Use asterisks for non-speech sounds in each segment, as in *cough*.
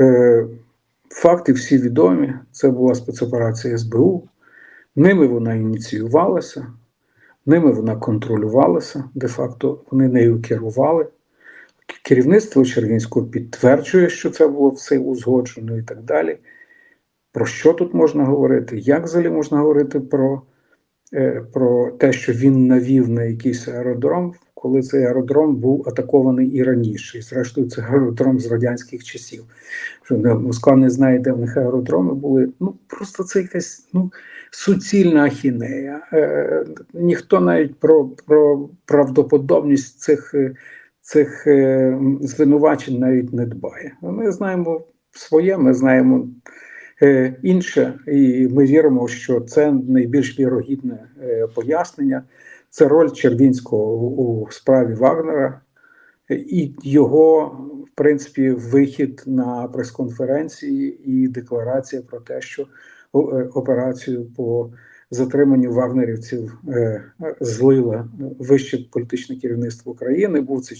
Е, факти всі відомі. Це була спецоперація СБУ. Ними вона ініціювалася, ними вона контролювалася, де-факто вони нею керували. Керівництво Червінського підтверджує, що це було все узгоджено і так далі. Про що тут можна говорити? Як взагалі можна говорити про, про те, що він навів на якийсь аеродром, коли цей аеродром був атакований і раніше, і зрештою це аеродром з радянських часів. Що Москва не знає, де в них аеродроми були. Ну просто це якась ну, суцільна ахінея. Е, ніхто навіть про, про правдоподобність цих, е, цих е, звинувачень навіть не дбає. Ми знаємо своє, ми знаємо. Е, Інше, і ми віримо, що це найбільш вірогідне е, пояснення це роль Червінського у справі Вагнера і його, в принципі, вихід на прес-конференції і декларація про те, що е, операцію по затриманню вагнерівців злила вище політичне керівництво України. Був це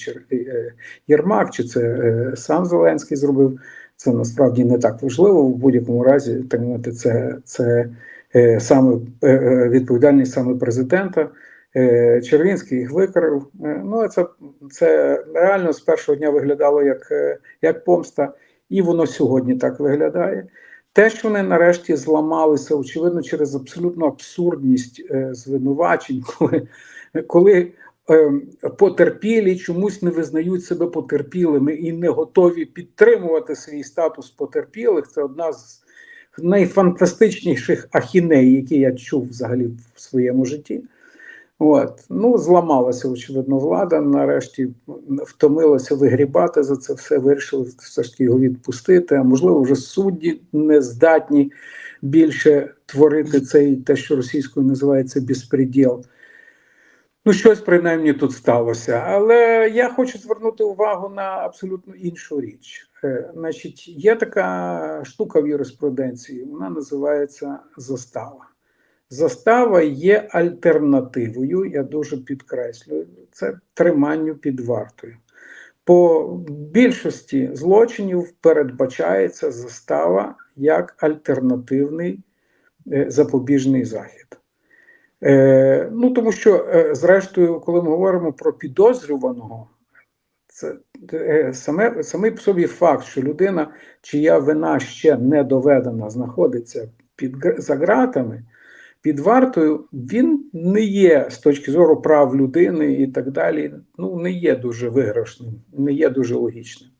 Єрмак, чи це сам Зеленський зробив. Це насправді не так важливо. В будь-якому разі, так мовити, це, це е, саме е, е, відповідальність саме президента. Е, Червінський їх викрив. Е, Ну, це, це реально з першого дня виглядало як, е, як помста, і воно сьогодні так виглядає. Те, що вони нарешті зламалися, очевидно, через абсолютну абсурдність е, звинувачень, *laughs* коли, коли потерпілі чомусь не визнають себе потерпілими і не готові підтримувати свій статус потерпілих. Це одна з найфантастичніших ахіней, які я чув взагалі в своєму житті. От. Ну, зламалася, очевидно, влада. Нарешті втомилася вигрібати за це все, вирішили все ж таки його відпустити. А можливо, вже судді не здатні більше творити цей те, що російською називається безпреділ. Ну, щось принаймні тут сталося. Але я хочу звернути увагу на абсолютно іншу річ. Е, значить, є така штука в юриспруденції, вона називається застава. Застава є альтернативою, я дуже підкреслюю, це триманню під вартою. По більшості злочинів передбачається застава як альтернативний е, запобіжний захід. Е, ну, тому що, е, зрештою, коли ми говоримо про підозрюваного, це е, саме, самий по собі факт, що людина, чия вина ще не доведена, знаходиться під за ґратами, під вартою, він не є з точки зору прав людини і так далі, ну не є дуже виграшним, не є дуже логічним.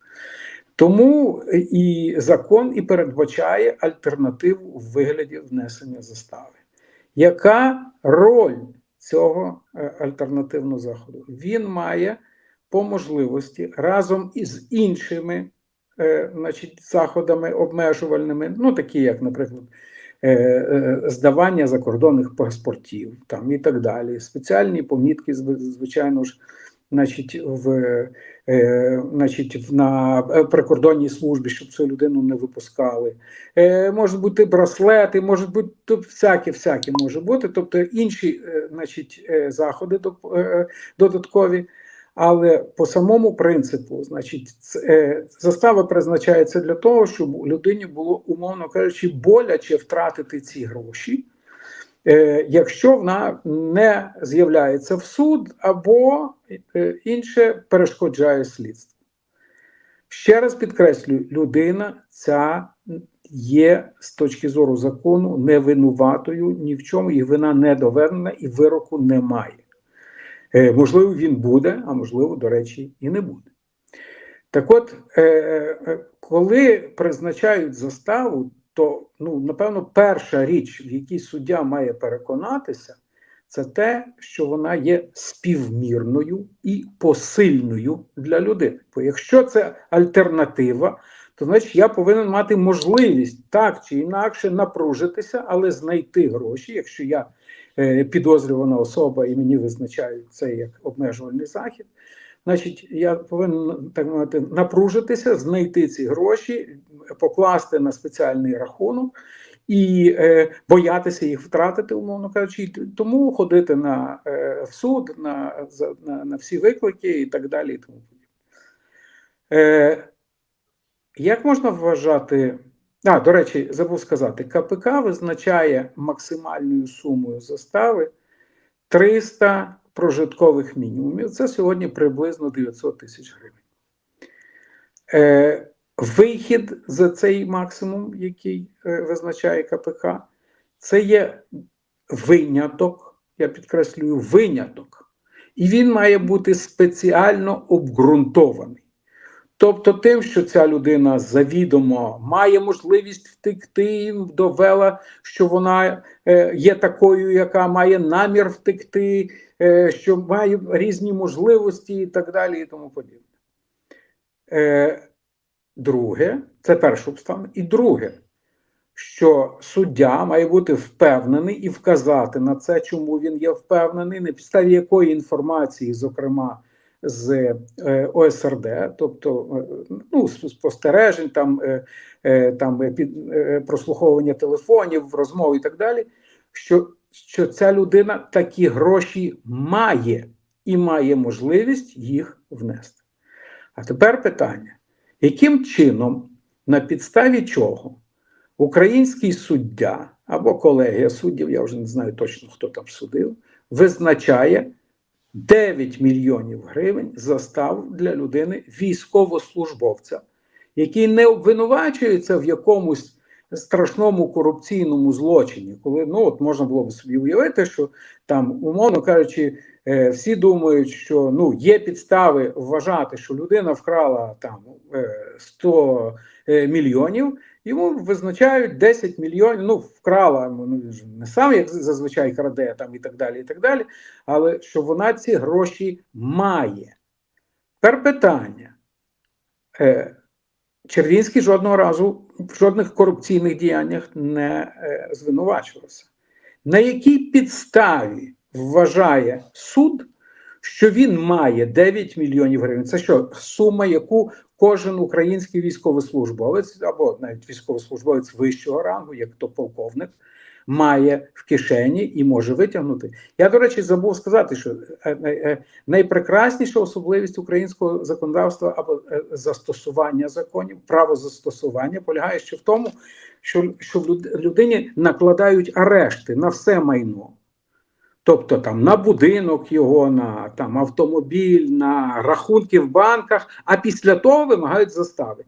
Тому і закон і передбачає альтернативу у вигляді внесення застави. Яка роль цього е, альтернативного заходу? Він має по можливості разом із іншими е, значить, заходами обмежувальними, ну такі як, наприклад, е, здавання закордонних паспортів там, і так далі, спеціальні помітки, звичайно ж, значить, в, е, значить, в- на е, прикордонній службі, щоб цю людину не випускали. Е, можуть бути браслети, можуть бути тут всяке, всяке може бути, тобто інші е, значить, е, заходи додаткові. Але по самому принципу, значить, ц- е, застава призначається для того, щоб людині було, умовно кажучи, боляче втратити ці гроші, якщо вона не з'являється в суд або е, інше перешкоджає слідству. Ще раз підкреслюю, людина ця є з точки зору закону невинуватою ні в чому, і вина не доведена, і вироку немає. Е, можливо, він буде, а можливо, до речі, і не буде. Так от, е, е, коли призначають заставу, то ну, напевно, перша річ, в якій суддя має переконатися, це те, що вона є співмірною і посильною для людини. Бо якщо це альтернатива, то значить я повинен мати можливість так чи інакше напружитися, але знайти гроші, якщо я е, підозрювана особа і мені визначають це як обмежувальний захід. Значить, я повинен так мовити напружитися, знайти ці гроші, покласти на спеціальний рахунок і е, боятися їх втратити, умовно кажучи, тому ходити на е, в суд, на, на, на всі виклики і так далі. І тому. Е, як можна вважати? А, до речі, забув сказати, КПК визначає максимальною сумою застави 300 прожиткових мінімумів. Це сьогодні приблизно 900 тисяч гривень. Е, вихід за цей максимум, який е, визначає КПК, це є виняток, я підкреслюю, виняток. І він має бути спеціально обґрунтований. Тобто, тим, що ця людина завідомо має можливість втекти, довела, що вона е, є такою, яка має намір втекти, що має різні можливості і так далі, і тому подібне. Е, друге, це перша обставина. І друге, що суддя має бути впевнений і вказати на це, чому він є впевнений, на підставі якої інформації, зокрема з е, ОСРД, тобто е, ну, спостережень, там, е, е, там е, е, прослуховування телефонів, розмов і так далі, що, що ця людина такі гроші має і має можливість їх внести. А тепер питання: яким чином, на підставі чого український суддя або колегія суддів, я вже не знаю точно, хто там судив, визначає 9 мільйонів гривень застав для людини військовослужбовця, який не обвинувачується в якомусь страшному корупційному злочині, коли ну от можна було б собі уявити, що там, умовно кажучи, е, всі думають, що ну є підстави вважати, що людина вкрала там е, 100 е, мільйонів. Йому визначають 10 мільйонів. Ну, вкрала ну, не сам, як зазвичай краде там і так далі, і так далі. Але що вона ці гроші має. Тепер питання. Червінський жодного разу в жодних корупційних діяннях не е, звинувачувався. На якій підставі вважає суд, що він має 9 мільйонів гривень? Це що, сума, яку кожен український військовослужбовець або навіть військовослужбовець вищого рангу, як то полковник, має в кишені і може витягнути. Я, до речі, забув сказати, що е, е, е, найпрекрасніша особливість українського законодавства або застосування законів, право застосування полягає ще в тому, що, що людині накладають арешти на все майно. Тобто там на будинок його, на там автомобіль, на рахунки в банках, а після того вимагають застави.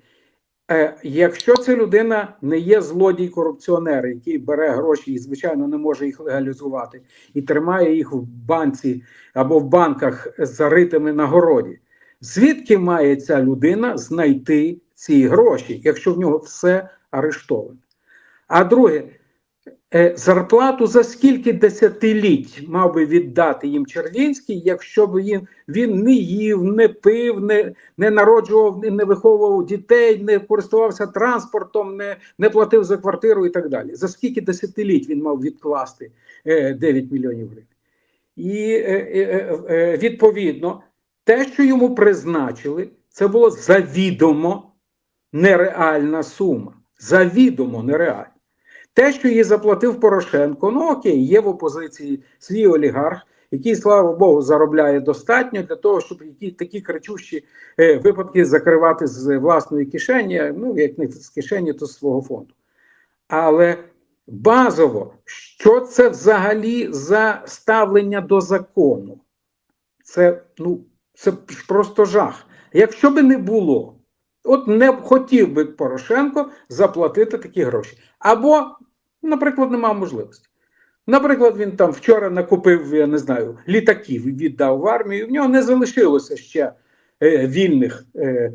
Е, якщо ця людина не є злодій корупціонер, який бере гроші і, звичайно, не може їх легалізувати, і тримає їх в банці або в банках заритими на городі, звідки має ця людина знайти ці гроші, якщо в нього все арештоване? А друге, зарплату за скільки десятиліть мав би віддати їм Червінський, якщо б він, він не їв, не пив, не, не народжував, не виховував дітей, не користувався транспортом, не, не платив за квартиру і так далі. За скільки десятиліть він мав відкласти е, 9 мільйонів гривень? І е, е, е, е, відповідно, те, що йому призначили, це було завідомо нереальна сума. Завідомо нереальна. Те, що її заплатив Порошенко, ну окей, є в опозиції свій олігарх, який, слава Богу, заробляє достатньо для того, щоб які такі кричущі е, випадки закривати з власної кишені, ну як не з кишені, то з свого фонду. Але базово, що це взагалі за ставлення до закону? Це ну це просто жах. Якщо би не було, от не хотів би Порошенко заплатити такі гроші. Або, наприклад, немає можливості. Наприклад, він там вчора накупив, я не знаю, літаків віддав в армію, в нього не залишилося ще е, вільних е,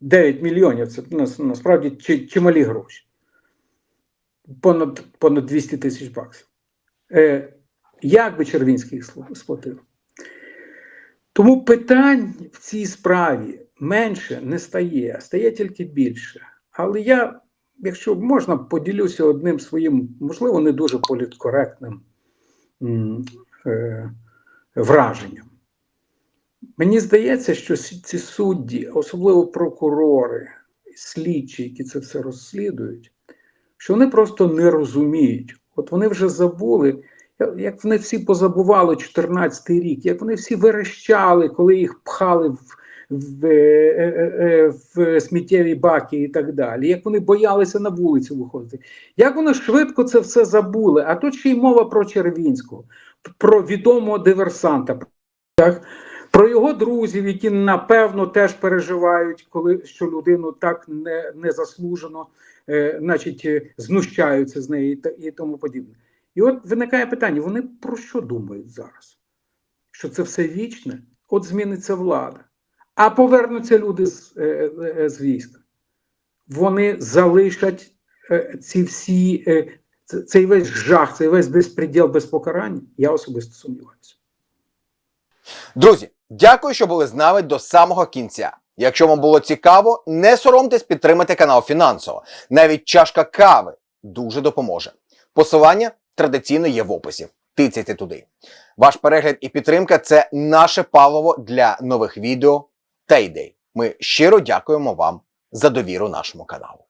9 мільйонів. Це нас- насправді чи- чималі гроші. Понад, понад 200 тисяч баксів. Е, як би Червінський сплатив? Тому питань в цій справі менше не стає, а стає тільки більше. Але я, якщо можна, поділюся одним своїм, можливо, не дуже політкоректним е, враженням. Мені здається, що ці судді, особливо прокурори, слідчі, які це все розслідують, що вони просто не розуміють. От вони вже забули, як вони всі позабували 14-й рік, як вони всі верещали, коли їх пхали в, в, е, е, е, в сміттєві баки і так далі, як вони боялися на вулицю виходити. Як вони швидко це все забули? А тут ще й мова про Червінського, про відомого диверсанта. Так? Про його друзів, які напевно теж переживають, коли що людину так не, незаслужено, е, значить, знущаються з неї і, і тому подібне. І от виникає питання: вони про що думають зараз? Що це все вічне? От зміниться влада. А повернуться люди з, е, е, з війська. Вони залишать е, ці всі, е, цей весь жах, цей весь безпреділ без покарання. Я особисто сумніваюся. Друзі, дякую, що були з нами до самого кінця. Якщо вам було цікаво, не соромтесь підтримати канал фінансово. Навіть чашка кави дуже допоможе. Посилання традиційно є в описі. Тицяйте туди. Ваш перегляд і підтримка це наше паливо для нових відео та ідей. Ми щиро дякуємо вам за довіру нашому каналу.